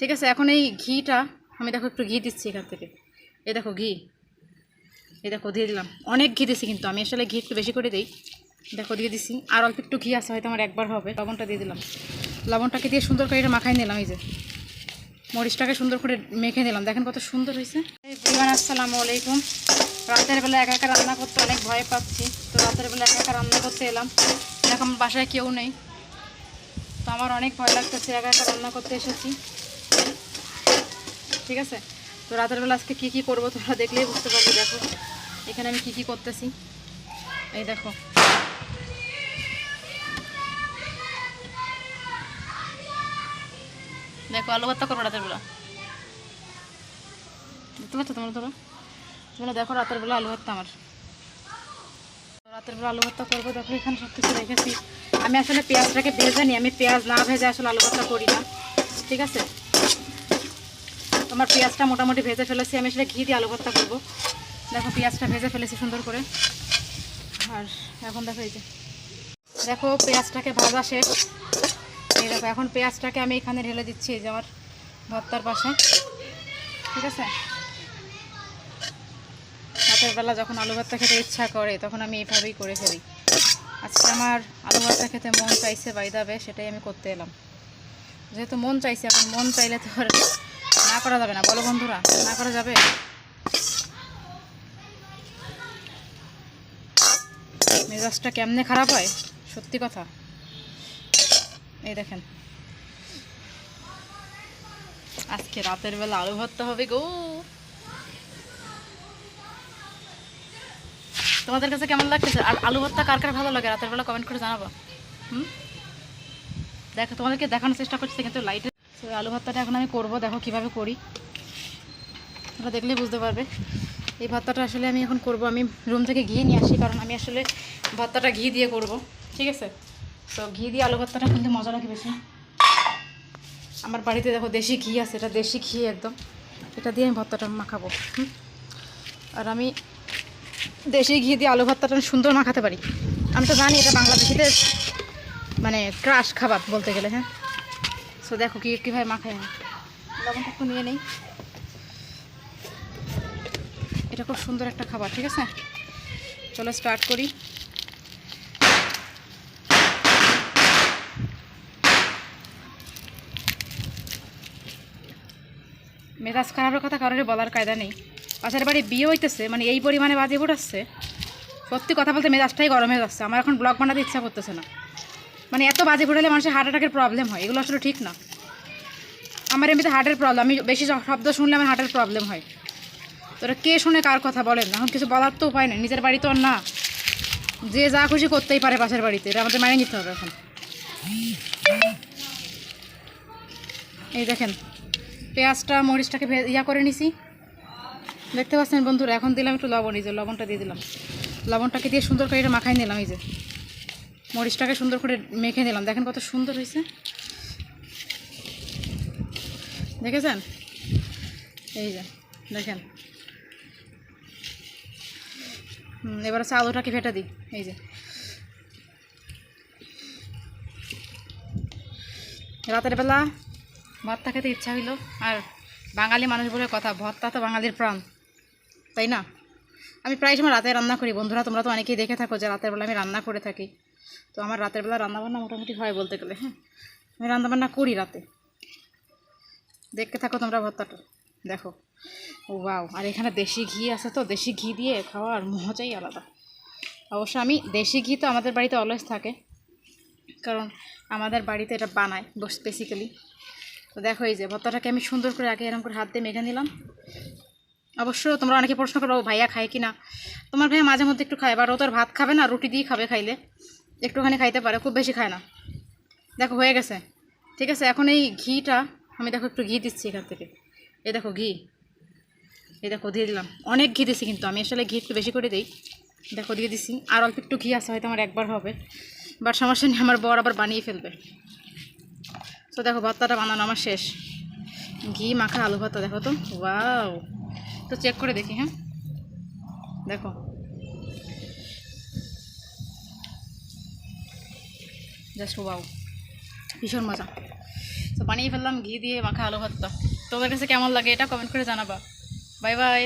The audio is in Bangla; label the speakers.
Speaker 1: ঠিক আছে, এখন এই ঘিটা আমি দেখো একটু ঘি দিচ্ছি এখান থেকে। এই দেখো ঘি। এই দেখো দিয়ে দিলাম। অনেক ঘি দিছি কিন্তু, আমি আসলে ঘি একটু বেশি করে দিই। দেখো দিয়ে দিছি। আর অল্প একটু ঘি আছে, হয়তো আমার একবার হবে। লবণটা দিয়ে দিলাম। লবণটাকে দিয়ে সুন্দর করে এটা মাখাই নিলাম, এই যে। মরিচটাকে সুন্দর করে মেখে নিলাম। দেখেন কত সুন্দর হয়েছে। পরিমাণ আসসালামু আলাইকুম। রাতের বেলা একা একা রান্না করতে অনেক ভয় পাচ্ছি। তো রাতের বেলা একা একা রান্না করতে এলাম। আমার বাসায় কেউ নেই। তো আমার অনেক ভয় লাগতেছে, একা একা রান্না করতে এসেছি। ঠিক আছে? তো রাতের বেলা আজকে কী কী করব তোমরা দেখলেই বুঝতে পারবে, দেখো। এখানে আমি কী কী করতেছি? এই দেখো। দেখো, আলু ভর্তা করব রাতের বেলা। দেখতে পাচ্ছ তোমরা তোমরা? তোমরা দেখো রাতের বেলা আলু ভর্তা আমার। রাতের বেলা আলু ভর্তা করব, দেখো এখানে সব কিছু রেখেছি। আমি আসলে পেঁয়াজটাকে ভেজে নিই, আমি পেঁয়াজ না ভেজে আসলে আলু ভর্তা করি না। ঠিক আছে? তোমার পেঁয়াজটা মোটামুটি ভেজে ফেলেছি, আমি সেটা ঘি দিয়ে আলু ভর্তা করব। দেখো, পেঁয়াজটা ভেজে ফেলেছি সুন্দর করে। আর এখন দেখো এই যে, দেখো পেঁয়াজটাকে ভাজা শেষ। এই দেখো, এখন পেঁয়াজটাকে আমি এখানে ঢেলে দিচ্ছি এই যে আমার ভর্তার পাশে। ঠিক আছে? রাতের বেলা যখন আলু ভর্তা খেতে ইচ্ছা করে, তখন আমি এইভাবেই করে ফেলি। আজকে আমার আলু ভর্তা খেতে মন চাইছে বাইদাবে সেটাই আমি করতে এলাম। যেহেতু মন চাইছে, এখন মন চাইলে তো আর না করা যাবে না। বলো বন্ধুরা, না করা যাবে? মেজাজটা কেমনে খারাপ হয়? সত্যি কথা। এই দেখেন। আজকে রাতের বেলা আলু ভর্তা হবে গো। তোমাদের কাছে কেমন লাগতেছে? আর আলু ভর্তা কার কার ভালো লাগে? রাতের বেলা কমেন্ট করে জানাব। হুম? দেখো, তোমাদেরকে দেখানোর চেষ্টা করছি, কিন্তু লাইটে আলু ভর্তাটা এখন আমি করব, দেখো কীভাবে করি। ওটা দেখলেই বুঝতে পারবে। এই ভর্তাটা আসলে আমি এখন করব, আমি রুম থেকে ঘি নিয়ে আসি, কারণ আমি আসলে ভর্তাটা ঘি দিয়ে করব, ঠিক আছে? তো ঘি দিয়ে আলু ভর্তাটা কিন্তু মজা লাগে বেশি। আমার বাড়িতে দেখো দেশি ঘি আছে, এটা দেশি ঘি একদম। এটা দিয়ে আমি ভর্তাটা মাখাবো? আর আমি দেশি ঘি দিয়ে আলু ভর্তাটা আমি সুন্দর মাখাতে পারি। আমি তো জানি এটা বাংলাদেশিদের মানে ক্রাশ খাবার বলতে গেলে হ্যাঁ? সো দেখো কি কীভাবে মাখাই আমি লবণটা একটু নিয়ে নেই। এটা খুব সুন্দর একটা খাবার, ঠিক আছে? চলো স্টার্ট করি। মেজাজ খারাপের কথা কারোরই বলার কায়দা নেই। পাশের বাড়ি বিয়ে হইতেছে মানে এই পরিমাণে বাজে ফুটাচ্ছে সত্যি কথা বলতে মেজাজটাই গরম হয়ে যাচ্ছে। আমার এখন ব্লগ বানাতে ইচ্ছা করতেছে না। মানে এত বাজে ফুটালে মানুষের হার্ট অ্যাটাকের প্রবলেম হয়। এগুলো আসলে ঠিক না। আমার এমনিতে হার্টের প্রবলেম আমি বেশি শব্দ শুনলে আমার হার্টের প্রবলেম হয়। তোরা কে শুনে কার কথা বলেন? এখন কিছু বলার তো উপায় নেই। নিজের বাড়ি তো আর না। যে যা খুশি করতেই পারে পাশের বাড়িতে। এটা আমাদের মানিয়ে নিতে হবে এখন। এই দেখেন, পেঁয়াজটা, মরিচটাকে ইয়া করে নিছি। দেখতে পাচ্ছেন বন্ধুরা, এখন দিলাম একটু লবণ। এই যে লবণটা দিয়ে দিলাম। লবণটাকে দিয়ে সুন্দর করে এটা মাখাই নিলাম, এই যে। মরিচটাকে সুন্দর করে মেখে নিলাম। দেখেন কত সুন্দর হয়েছে। দেখেছেন? এই যে, দেখেন। এবার হচ্ছে আলুটাকে ফেটে দিই। এই যে। রাতের বেলা ভর্তা খেতে ইচ্ছা হইল। আর বাঙালি মানুষ বলে কথা, ভর্তা তো বাঙালির প্রাণ। তাই না? আমি প্রায় সময় রাতে রান্না করি। বন্ধুরা, তোমরা তো অনেকেই দেখে থাকো যে রাতের বেলা আমি রান্না করে থাকি। তো আমার রাতের বেলা রান্নাবান্না মোটামুটি হয় বলতে গেলে হ্যাঁ। আমি রান্নাবান্না করি রাতে। দেখতে থাকো তোমরা ভর্তাটা। দেখো। ও বাও আর এখানে দেশি ঘি আছে তো, দেশি ঘি দিয়ে খাওয়ার মজাই আলাদা। অবশ্য আমি দেশি ঘি তো আমাদের বাড়িতে অলওয়েজ থাকে, কারণ আমাদের বাড়িতে এটা বানায় বেসিক্যালি তো দেখো এই যে, ভর্তাটাকে আমি সুন্দর করে আগে এরকম করে হাত দিয়ে মেখে নিলাম। অবশ্য তোমরা অনেকে প্রশ্ন করো ভাইয়া খায় কি না? তোমার ভাইয়া মাঝে মধ্যে একটু খায়, এবার ও তো ভাত খাবে না, রুটি দিয়ে খাবে খাইলে। একটুখানি খাইতে পারে, খুব বেশি খায় না। দেখো, হয়ে গেছে। ঠিক আছে, এখন এই ঘিটা আমি দেখো একটু ঘি দিচ্ছি এখান থেকে। এই দেখো ঘি। এই দেখো, দিয়ে দিলাম। অনেক ঘি দিছি কিন্তু আমি, আসলে ঘি একটু বেশি করে দিই। দেখো, দিয়ে দিছি। আর অল্প একটু ঘি আছে, হয়তো আমার একবার হবে। বাট সমস্যা নেই, আমার বর আবার বানিয়ে ফেলবে। তো দেখো, ভর্তাটা বানানো আমার শেষ। ঘি, মাখা, আলু ভর্তা, দেখো তো। ওয়াও। তো চেক করে দেখি হ্যাঁ। দেখো। জাস্ট ওয়াও, ভীষণ মজা। তো বানিয়ে ফেললাম, ঘি দিয়ে মাখা আলু ভর্তা তোমাদের কাছে কেমন লাগে এটা কমেন্ট করে জানাবা। Bye bye.